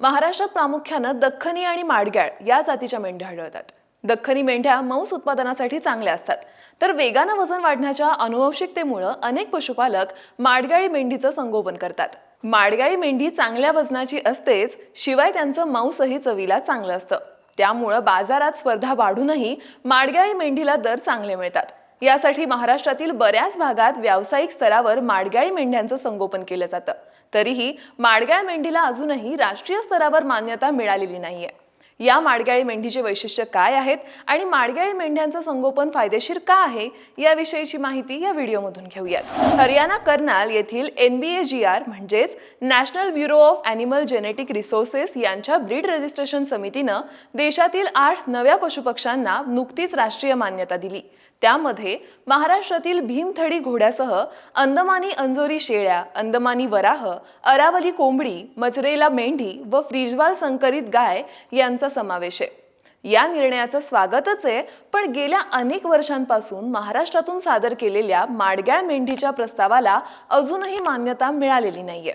महाराष्ट्रात प्रामुख्यानं दख्खनी आणि माडग्याळ या जातीच्या मेंढ्या आढळतात. दख्खनी मेंढ्या मांस उत्पादनासाठी चांगल्या असतात. तर वेगानं वजन वाढण्याच्या अनुवंशिकतेमुळं अनेक पशुपालक माडगाळी मेंढीचं संगोपन करतात. माडगाळी मेंढी चांगल्या वजनाची असतेच शिवाय त्यांचं मांसही चवीला चांगलं असतं. त्यामुळं बाजारात स्पर्धा वाढूनही माडगाळी मेंढीला दर चांगले मिळतात. यासाठी महाराष्ट्रातील बऱ्याच भागात व्यावसायिक स्तरावर माडग्याळी मेंढ्यांचं संगोपन केलं जातं. तरीही माडग्याळ मेंढीला अजूनही राष्ट्रीय स्तरावर मान्यता मिळालेली नाहीये. या माडग्याळी मेंढीचे वैशिष्ट्य काय आहेत आणि माडग्याळी मेंढ्यांचं संगोपन फायदेशीर का आहे याविषयीची माहिती या व्हिडिओमधून घेऊयात. हरियाणा कर्नाल येथील N B A G R म्हणजेच national bureau of animal genetic resources यांच्या ब्रीड रजिस्ट्रेशन समितीनं देशातील आठ नव्या पशुपक्ष्यांना नुकतीच राष्ट्रीय मान्यता दिली. त्यामध्ये महाराष्ट्रातील भीमथडी घोड्यासह अंदमानी अंजोरी शेळ्या अंदमानी वराह अरावली कोंबडी मचरेला मेंढी व फ्रिजवाल संकरित गाय यांचा समावेश आहे. या निर्णयाचं स्वागतच आहे पण गेल्या अनेक वर्षांपासून महाराष्ट्रातून सादर केलेल्या माडग्याळ मेंढीच्या प्रस्तावाला अजूनही मान्यता मिळालेली नाहीये.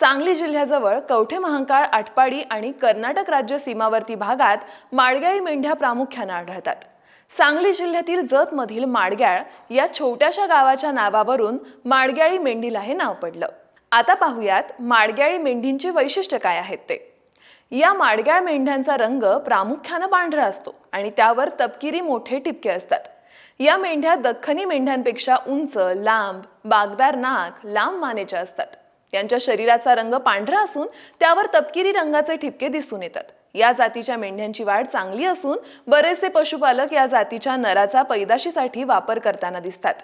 सांगली जिल्ह्याजवळ कवठे महांकाळ आटपाडी आणि कर्नाटक राज्य सीमावर्ती भागात माडग्याळी मेंढ्या प्रामुख्यानं आढळतात. सांगली जिल्ह्यातील जतमधील माडग्याळ या छोट्याशा गावाच्या नावावरून माडग्याळी मेंढीला हे नाव पडलं. आता पाहूयात माडग्याळी मेंढींची वैशिष्ट्य काय आहेत ते. या माडग्याळ मेंढ्यांचा रंग प्रामुख्यानं पांढरा असतो आणि त्यावर तपकिरी मोठे टिपके असतात. या मेंढ्या दख्खनी मेंढ्यांपेक्षा उंच लांब बागदार नाक लांब मानेच्या असतात. त्यांच्या शरीराचा रंग पांढरा असून त्यावर तपकिरी रंगाचे ठिपके दिसून येतात. या जातीच्या मेंढ्यांची वाढ चांगली असून बरेचसे पशुपालक या जातीच्या नराचा पैदाशीसाठी वापर करताना दिसतात.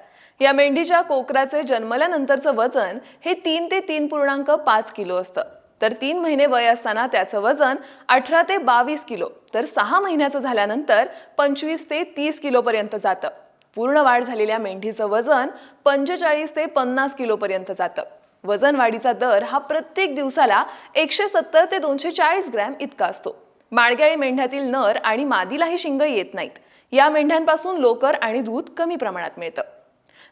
या मेंढीच्या कोकराचे जन्मल्यानंतरचं वजन हे तीन ते तीन पूर्णांक पाच किलो असतं. तर तीन महिने वय असताना त्याचं वजन अठरा ते बावीस किलो तर सहा महिन्याचं झाल्यानंतर पंचवीस ते तीस किलोपर्यंत जातं. पूर्ण वाढ झालेल्या मेंढीचं वजन पंचेचाळीस ते पन्नास किलोपर्यंत जातं. वजन वाढीचा दर हा प्रत्येक दिवसाला एकशे सत्तर ते दोनशे चाळीस ग्रॅम इतका असतो. माळग्याळी मेंढ्यातील नर आणि मादीलाही शिंग येत नाहीत. या मेंढ्यांपासून लोकर आणि दूध कमी प्रमाणात मिळतं.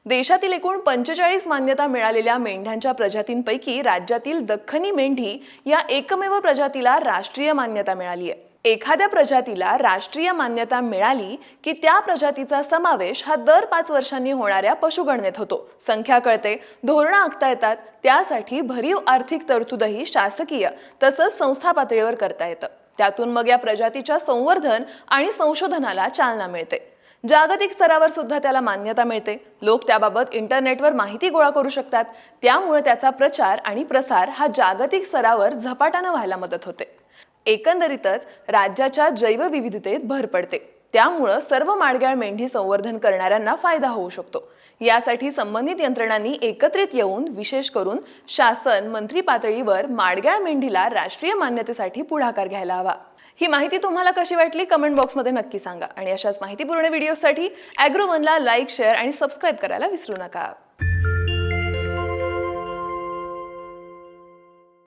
देशातील एकूण पंचेचाळीस मान्यता मिळालेल्या मेंढ्यांच्या प्रजातींपैकी राज्यातील दख्खनी मेंढी या एकमेव प्रजातीला राष्ट्रीय मान्यता मिळाली आहे. एखाद्या प्रजातीला राष्ट्रीय मान्यता मिळाली की त्या प्रजातीचा समावेश हा दर पाच वर्षांनी होणाऱ्या पशुगणनेत होतो. संख्या कळते धोरणं आखता येतात त्यासाठी भरीव आर्थिक तरतूदही शासकीय तसंच संस्था पातळीवर करता येतं. त्यातून मग या प्रजातीच्या संवर्धन आणि संशोधनाला चालना मिळते. जागतिक स्तरावर सुद्धा त्याला मान्यता मिळते. लोक त्याबाबत इंटरनेटवर माहिती गोळा करू शकतात. त्यामुळे त्याचा प्रचार आणि प्रसार हा जागतिक स्तरावर झपाट्यानं व्हायला मदत होते. एकंदरीतच राज्याच्या जैवविविधतेत भर पडते. त्यामुळं सर्व माडग्याळ मेंढी संवर्धन करणाऱ्यांना फायदा होऊ शकतो. यासाठी संबंधित यंत्रणांनी एकत्रित येऊन विशेष करून शासन मंत्री पातळीवर माडग्याळ मेंढीला राष्ट्रीय मान्यतेसाठी पुढाकार घ्यायला हवा. ही माहिती तुम्हाला कशी वाटली कमेंट बॉक्समध्ये नक्की सांगा. आणि अशाच माहितीपूर्ण व्हिडिओसाठी ॲग्रोवनला लाईक शेअर आणि सबस्क्राईब करायला विसरू नका.